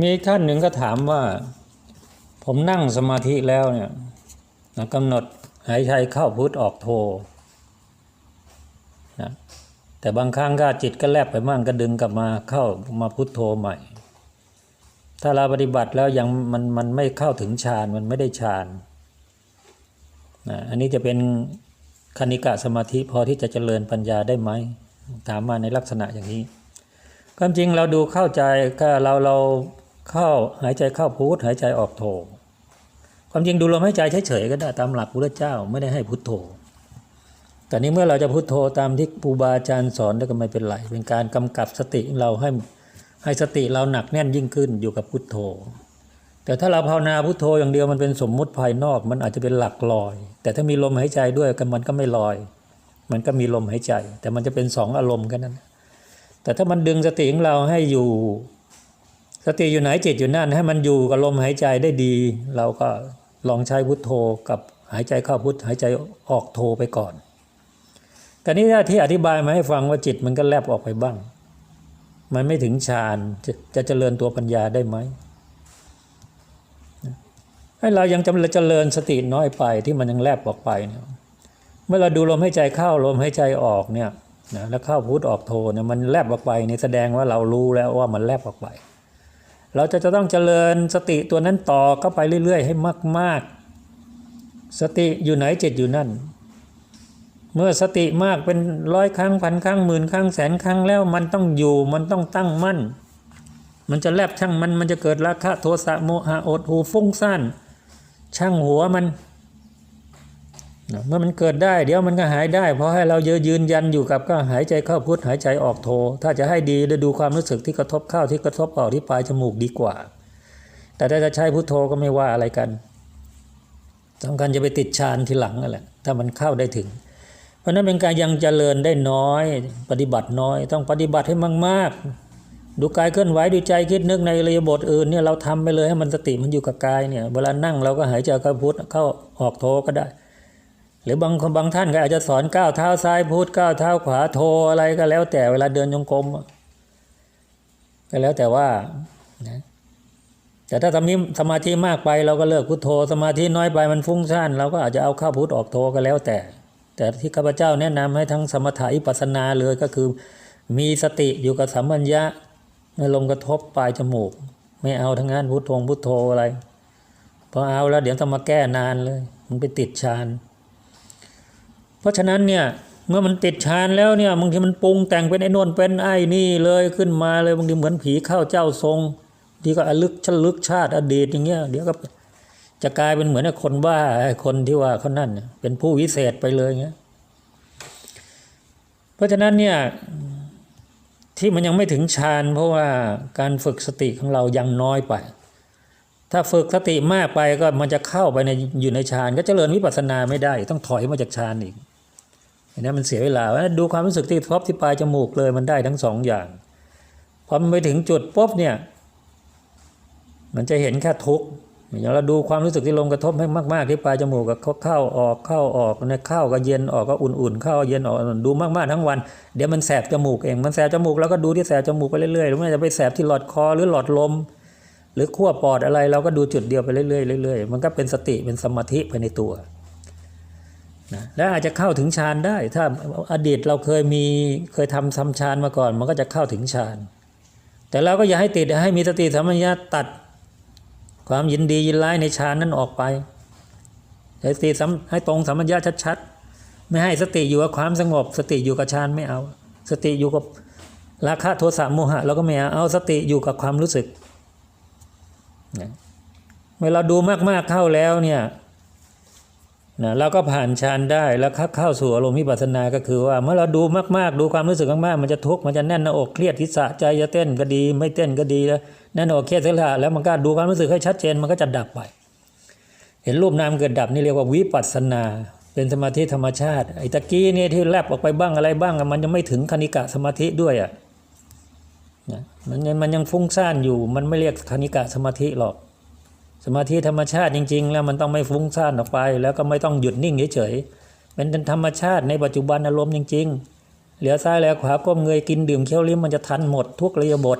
มีท่านหนึ่งก็ถามว่า ผมนั่งสมาธิแล้วเนี่ยนะกำหนดหายใจเข้าพุทธออกโทนะแต่บางครั้งก็จิตก็แลบไปมั่งก็ดึงกลับมาเข้ามาพุทโธใหม่ ถ้าเราปฏิบัติแล้วยังมันมันไม่เข้าถึงฌานมันไม่ได้ฌานนะอันนี้จะเป็นคณิกะสมาธิพอที่จะเจริญปัญญาได้ไหมถามมาในลักษณะอย่างนี้ความจริงเราดูเข้าใจก็เราเรา เข้าหายใจเข้าพุทหายใจออกโท ความจริงดูลมหายใจเฉยๆก็ได้ตามหลักพุทธเจ้าไม่ได้ให้พุทโธแต่นี้เมื่อเราจะพุทโธตามที่ครูบาอาจารย์สอนก็ไม่เป็นไร เป็นการกำกับสติเราให้ให้สติเราหนักแน่นยิ่งขึ้นอยู่กับพุทโธ แต่ถ้าเราภาวนาพุทโธอย่างเดียวมันเป็นสมมุติภายนอกมันอาจจะเป็นหลักลอย แต่ถ้ามีลมหายใจด้วยกันมันก็ไม่ลอย มันก็มีลมหายใจ แต่มันจะเป็นสองอารมณ์กันนั้นแต่ถ้ามันดึงสติของเราให้อยู่ สติอยู่ไหนจิตอยู่นั่นให้มันอยู่กับลมหายใจได้ดี เราก็ลองใช้พุทโธกับหายใจเข้าพุทหายใจออกโธไปก่อนแต่นี่ที่อธิบายมาให้ฟังว่าจิตมันก็แลบออกไปบ้าง มันไม่ถึงฌานจะจะเจริญตัวปัญญาได้ไหมให้เรายังจำเจริญสติน้อยไปที่มันยังแลบออกไปเนี่ยเมื่อเราดูลมหายใจเข้าลมหายใจออกเนี่ยนะแล้วเข้าพุทออกโทเนี่ยมันแลบออกไปนี่แสดงว่าเรารู้แล้วว่ามันแลบออกไป เราจะจะต้องเจริญสติตัวนั้นต่อเข้าไปเรื่อย ๆ ให้มาก ๆ สติอยู่ไหนจิตอยู่นั่น เมื่อสติมากเป็นร้อยครั้งพันครั้งหมื่นครั้งแสนครั้งแล้วมันต้องอยู่มันต้องตั้งมั่น มันจะแลบช่างมันมันจะเกิดราคะโทสะโมหะอดหูฟุ้งซ่านช่างหัวมัน เมื่อมันเกิดได้ เดี๋ยวมันก็หายได้ เพราะให้เราเยืนยันอยู่กับก็หายใจเข้าพุทหายใจออกโท ถ้าจะให้ดีดูความรู้สึกที่กระทบเข้าที่กระทบออกที่ปลายจมูกดีกว่า แต่ถ้าจะใช้พุทโธก็ไม่ว่าอะไรกันสำคัญจะไปติดฌานทีหลังนั่นแหละถ้ามันเข้าได้ถึง เพราะนั้นเป็นการยังเจริญได้น้อย ปฏิบัติน้อย ต้องปฏิบัติให้มากๆ ดูกายเคลื่อนไหวดูใจคิดนึกในระยบทอื่นเนี่ยเราทำไปเลยให้มันสติมันอยู่กับกายเนี่ยเวลานั่งเราก็หายใจเข้าพุทเข้าออกโทก็ได้ หรือบางคนบางท่านก็อาจจะสอนก้าวเท้าซ้ายพุทก้าวเท้าขวาโทอะไรก็แล้วแต่เวลาเดินจงกรมก็แล้วแต่ว่านะแต่ถ้าทำนี้สมาธิมากไปเราก็เลิกพุทโธ สมาธิน้อยไปมันฟุ้งซ่านเราก็อาจจะเอาข้าพุทออกโทก็แล้วแต่ แต่ที่ข้าพเจ้าแนะนำให้ทั้งสมถะอิปัสสนาเลยก็คือ มีสติอยู่กับสัมปัญญะไม่ลมกระทบปลายจมูก ไม่เอาทั้งนั้นพุทโธพุทโธอะไรพอเอาแล้วเดี๋ยวต้องมาแก้นานเลย มันไปติดฌาน ราะฉะนั้นเนี่ยเมื่อมันติดฌานแล้วเนี่ยบางทีมันปรุงแต่งเป็นไอ้นวนเป็นไอ้นี่เลยขึ้นมาเลยบางทีเหมือนผีเข้าเจ้าทรงที่ก็อลึกชลึกชาติอดีตอย่างเงี้ยเดี๋ยวก็จะกลายเป็นเหมือนคนบ้าคนที่ว่าเขานั่นเนี่ยเป็นผู้วิเศษไปเลยเงี้ยเพราะฉะนั้นเนี่ยที่มันยังไม่ถึงฌานเพราะว่าการฝึกสติของเรายังน้อยไป ถ้าฝึกสติมากไปก็มันจะเข้าไปในอยู่ในฌานก็เจริญวิปัสสนาไม่ได้ ต้องถอยมาจากฌานอีก นนี้มันเสียเวลาดูความรู้สึกที่ทบที่ปลายจมูกเลยมันได้ทั้งสองอย่างพอมันไปถึงจุดปุ๊บเนี่ย มันจะเห็นแค่ทุกข์อย่างเราดูความรู้สึกที่ลมกระทบให้มาก ๆ ที่ปลายจมูกก็เข้าออกเข้าออกเนี่ยเข้าก็เย็นออกก็อุ่นๆเข้าเย็นออกดูมากๆทั้งวัน เดี๋ยวมันแสบจมูกเองมันแสบจมูกแล้วก็ดูที่แสบจมูกไปเรื่อยๆหรือมันจะไปแสบที่หลอดคอหรือหลอดลม หรือขั้วปอดอะไรเราก็ดูจุดเดียวไปเรื่อยๆเรื่อยๆมันก็เป็นสติเป็นสมาธิภายในตัว นะและอาจจะเข้าถึงฌานได้ ถ้าอดีตเราเคยมีเคยทำทำฌานมาก่อน มันก็จะเข้าถึงฌาน แต่เราก็อย่าให้ติดให้มีสติสัมปชัญญะตัดความยินดียินร้ายในฌานนั้นออกไปให้สติให้ตรงสัมปชัญญะชัดๆ ไม่ให้สติอยู่กับความสงบ สติอยู่กับฌานไม่เอา สติอยู่กับราคะโทสะโมหะเราก็ไม่เอาเอาสติอยู่กับความรู้สึกเมื่อเราดูมากๆเข้าแล้วเนี่ย นะเราก็ผ่านฌานได้แล้วเข้าสู่อารมณ์วิปัสสนาก็คือว่าเมื่อเราดูมากๆ ดูความรู้สึกมากๆ มันจะทุกข์มันจะแน่นหน้าอกเครียดทิศะใจจะเต้นก็ดี ไม่เต้นก็ดีแล้วแน่นอกเครียดเสียละแล้วมันก็ดูความรู้สึกให้ชัดเจนมันก็จะดับไป เห็นรูปนามเกิดดับนี่เรียกว่าวิปัสสนา เป็นสมาธิธรรมชาติไอ้ตะกี้เนี่ยที่แลบออกไปบ้างอะไรบ้างมันยังไม่ถึงคณิกะสมาธิด้วยอะนะมันยังมันยังฟุ้งซ่านอยู่มันไม่เรียกคณิกะสมาธิหรอก สมาธิธรรมชาติจริง ๆ แล้วมันต้องไม่ฟุ้งซ่านออกไป แล้วก็ไม่ต้องหยุดนิ่งเฉยๆเป็นธรรมชาติในปัจจุบันอารมณ์จริง ๆ เหลือซ้ายแล้วขวาก้มเงยกินดื่มเคี้ยวลิ้มมันจะทันหมดทุกระยบท